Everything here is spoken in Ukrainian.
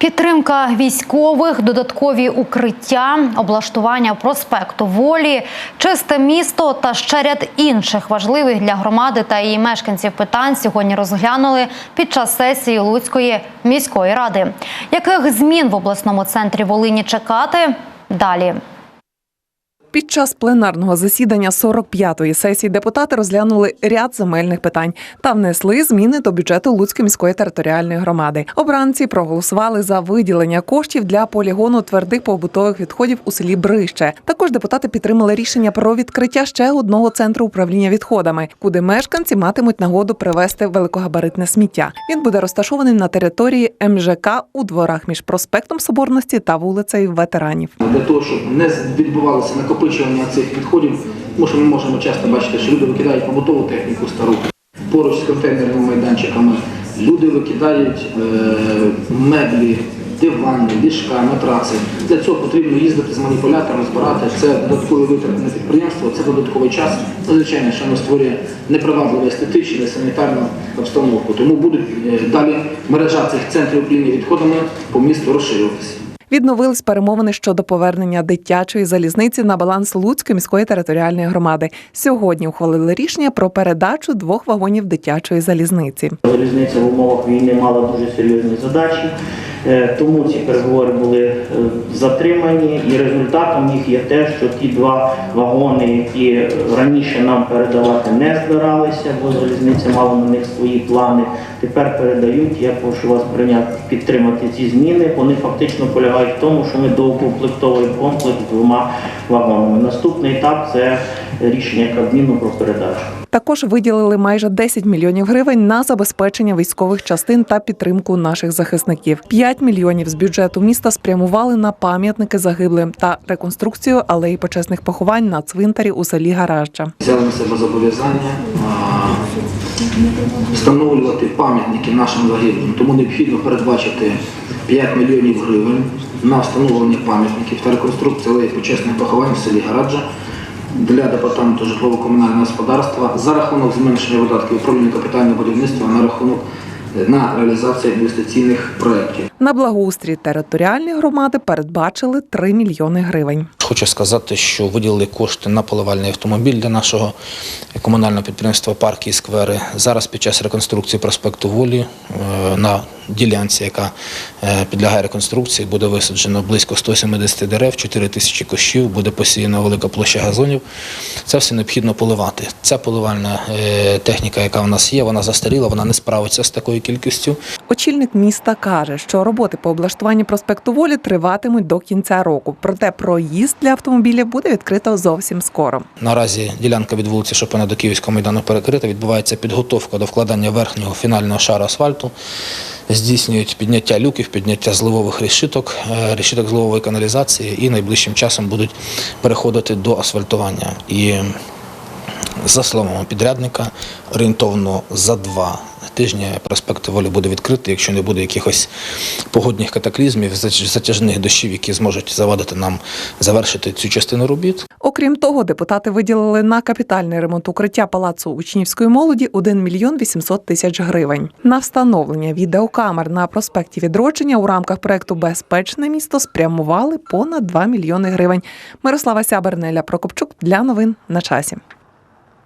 Підтримка військових, додаткові укриття, облаштування проспекту волі, чисте місто та ще ряд інших важливих для громади та її мешканців питань сьогодні розглянули під час сесії Луцької міської ради. Яких змін в обласному центрі Волині чекати? Далі. Під час пленарного засідання 45-ї сесії депутати розглянули ряд земельних питань та внесли зміни до бюджету Луцької міської територіальної громади. Обранці проголосували за виділення коштів для полігону твердих побутових відходів у селі Брище. Також депутати підтримали рішення про відкриття ще одного центру управління відходами, куди мешканці матимуть нагоду привезти великогабаритне сміття. Він буде розташований на території МЖК у дворах між проспектом Соборності та вулицею ветеранів. для того, щоб не відбувалося накопичування цих відходів, тому що ми можемо часто бачити, що люди викидають побутову техніку стару поруч з контейнерними майданчиками. Люди викидають е, меблі, дивани, ліжка, матраци. Для цього потрібно їздити з маніпулятором, збирати. Це додаткові витрати на підприємство, це додатковий час. Звичайно, що воно створює непривабливу естетичну санітарну обстановку. Тому будуть е, далі мережа цих центрів управління відходами по місту розширюватися. Відновились перемовини щодо повернення дитячої залізниці на баланс Луцької міської територіальної громади. Сьогодні ухвалили рішення про передачу двох вагонів дитячої залізниці. Залізниця в умовах війни мала дуже серйозні задачі, тому ці переговори були е, затримані, і результатом їх є те, що ті два вагони, які раніше нам передавати не збиралися, бо залізниця мала на них свої плани. Тепер передають. Я прошу вас прийняти підтримати ці зміни. Вони фактично полягають в тому, що ми доукомплектовуємо комплекс двома вагонами. Наступний етап це рішення Кабміну про передачу. Також виділили майже 10 мільйонів гривень на забезпечення військових частин та підтримку наших захисників. 5 мільйонів з бюджету міста спрямували на пам'ятники загиблим та реконструкцію алеї почесних поховань на цвинтарі у селі Гаражджа. взяли на себе зобов'язання встановлювати пам'ятники нашим загиблим. Тому необхідно передбачити 5 мільйонів гривень на встановлення пам'ятників та реконструкцію алеї почесних поховань в селі Гараджа для департаменту житлово-комунального господарства за рахунок зменшення видатків управління капітального будівництва на рахунок е, на реалізацію інвестиційних проєктів. На благоустрій територіальної громади передбачили 3 мільйони гривень. Хочу сказати, що виділили кошти на поливальний автомобіль для нашого комунального підприємства Парки і сквери. Зараз під час реконструкції проспекту Волі е, на ділянці, яка е, підлягає реконструкції, буде висаджено близько 170 дерев, 4 тисячі кущів, буде посіяна велика площа газонів. Це все необхідно поливати. Ця поливальна е, техніка, яка в нас є, вона застаріла, вона не справиться з такою кількістю. Очільник міста каже, що роботи по облаштуванню проспекту Волі триватимуть до кінця року. Проте проїзд для автомобілів буде відкрито зовсім скоро. Наразі ділянка від вулиці Шопена до Київського майдану перекрита. Відбувається підготовка до вкладання верхнього фінального шару асфальту. Здійснюють підняття люків, підняття зливових решіток, е, решіток зливової каналізації і найближчим часом будуть переходити до асфальтування. І за словами підрядника, орієнтовно за два тижні проспект Волі буде відкритий, якщо не буде якихось погодних катаклізмів, затяжних дощів, які зможуть завадити нам завершити цю частину робіт. Окрім того, депутати виділили на капітальний ремонт укриття палацу учнівської молоді 1 мільйон 800 тисяч гривень. На встановлення відеокамер на проспекті відродження у рамках проекту Безпечне місто спрямували понад 2 мільйони гривень. Мирослава Сябернеля Прокопчук для новин на часі.